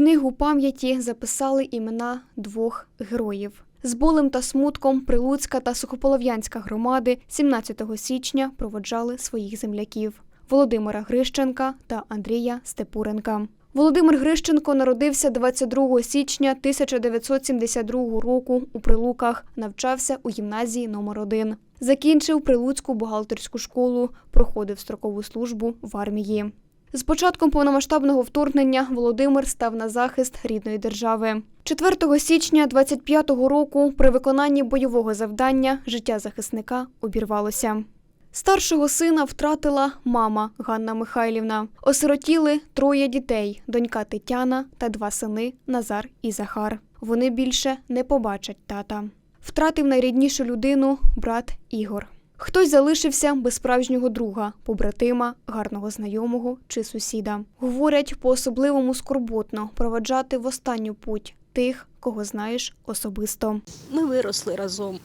книгу пам'яті записали імена двох героїв. З болем та смутком Прилуцька та Сухополов'янська громади 17 січня проводжали своїх земляків Володимира Грищенка та Андрія Степуренка. Володимир Грищенко народився 22 січня 1972 року у Прилуках, навчався у гімназії номер 1 Закінчив Прилуцьку бухгалтерську школу, проходив строкову службу в армії. З початком повномасштабного вторгнення Володимир став на захист рідної держави. 4 січня 25-го року при виконанні бойового завдання життя захисника обірвалося. Старшого сина втратила мама Ганна Михайлівна. Осиротіли троє дітей: донька Тетяна та два сини Назар і Захар. Вони більше не побачать тата. Втратив найріднішу людину брат Ігор. Хтось залишився без справжнього друга, побратима, гарного знайомого чи сусіда. Говорять, по-особливому скорботно проведжати в останню путь тих, кого знаєш особисто. Ми виросли разом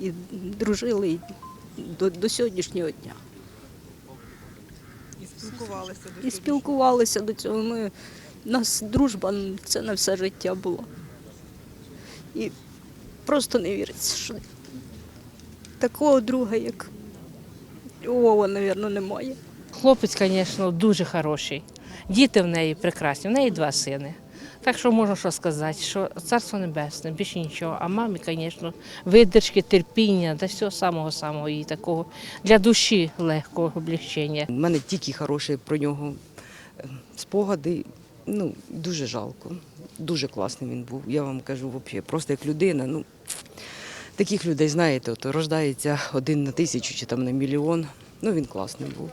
і дружили до, до сьогоднішнього дня. І спілкувалися до І спілкувалися до цього. Ми, нас дружба це на все життя було. І просто не віриться, що такого друга, як Вова, мабуть, немає. Хлопець, звісно, дуже хороший. Діти в неї прекрасні, в неї два сини. Так що можна що сказати, що царство небесне, більше нічого. А мамі, звісно, видержки, терпіння, да всього самого самого їй такого для душі легкого облегчення. У мене тільки хороші про нього е, спогади. Ну, дуже жалко. Дуже класний він був. Я вам кажу, взагалі, просто як людина. Ну, таких людей, знаєте, от, рождається один на тисячу чи там на мільйон. Ну, він класний був.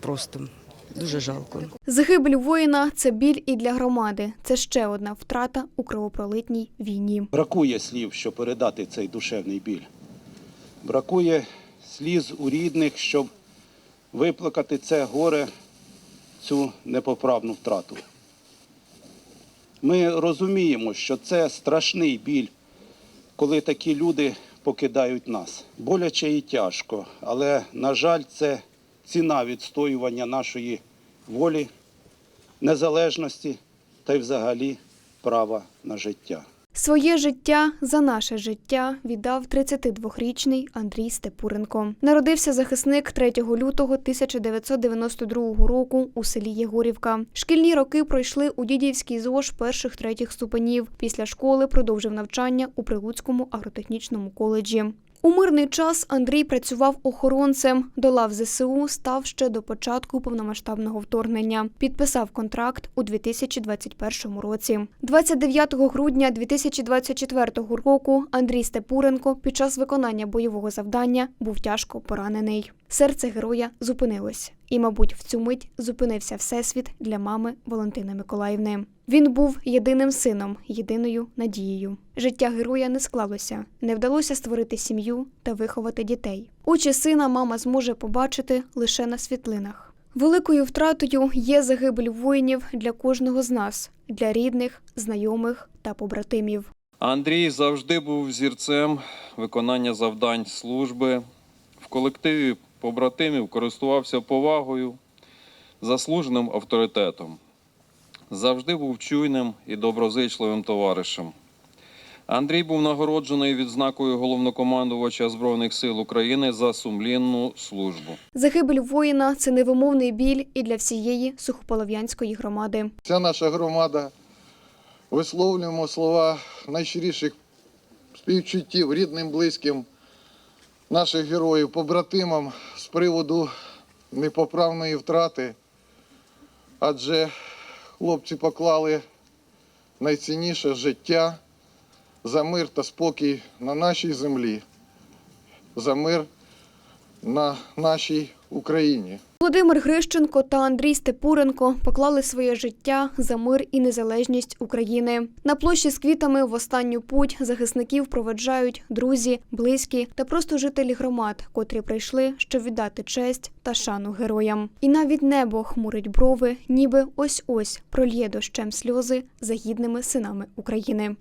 Просто дуже жалко. Загибель воїна це біль і для громади. Це ще одна втрата у кровопролитній війні. Бракує слів, щоб передати цей душевний біль. Бракує сліз у рідних, щоб виплакати це горе, цю непоправну втрату. Ми розуміємо, що це страшний біль, коли такі люди покидають нас. Боляче і тяжко, але, на жаль, це ціна відстоювання нашої волі, незалежності та й взагалі права на життя. Своє життя за наше життя віддав 32-річний Андрій Степуренко. Народився захисник 3 лютого 1992 року у селі Єгорівка. Шкільні роки пройшли у Дідівській ЗОЖ перших третіх ступенів. Після школи продовжив навчання у Прилуцькому агротехнічному коледжі. У мирний час Андрій працював охоронцем. До лав ЗСУ став ще до початку повномасштабного вторгнення. Підписав контракт у 2021 році. 29 грудня 2024 року Андрій Степуренко під час виконання бойового завдання був тяжко поранений. Серце героя зупинилось, і, мабуть, в цю мить зупинився всесвіт для мами Валентини Миколаївни. Він був єдиним сином, єдиною надією. Життя героя не склалося, не вдалося створити сім'ю та виховати дітей. Очі сина мама зможе побачити лише на світлинах. Великою втратою є загибель воїнів для кожного з нас, для рідних, знайомих та побратимів. Андрій завжди був зірцем виконання завдань служби. В колективі побратимів користувався повагою, заслуженим авторитетом. Завжди був чуйним і доброзичливим товаришем. Андрій був нагороджений відзнакою головнокомандувача Збройних сил України за сумлінну службу. Загибель воїна це невимовний біль і для всієї сухополов'янської громади. Вся наша громада висловлюємо слова найщиріших співчуттів рідним, близьким наших героїв, побратимам з приводу непоправної втрати. Адже хлопці поклали найцінніше життя за мир та спокій на нашій землі, за мир на нашій Україні. Володимир Грищенко та Андрій Степуренко поклали своє життя за мир і незалежність України. На площі з квітами в останню путь захисників проведжають друзі, близькі та просто жителі громад, котрі прийшли, щоб віддати честь та шану героям. І навіть небо хмурить брови, ніби ось ось прольє дощем сльози за гідними синами України.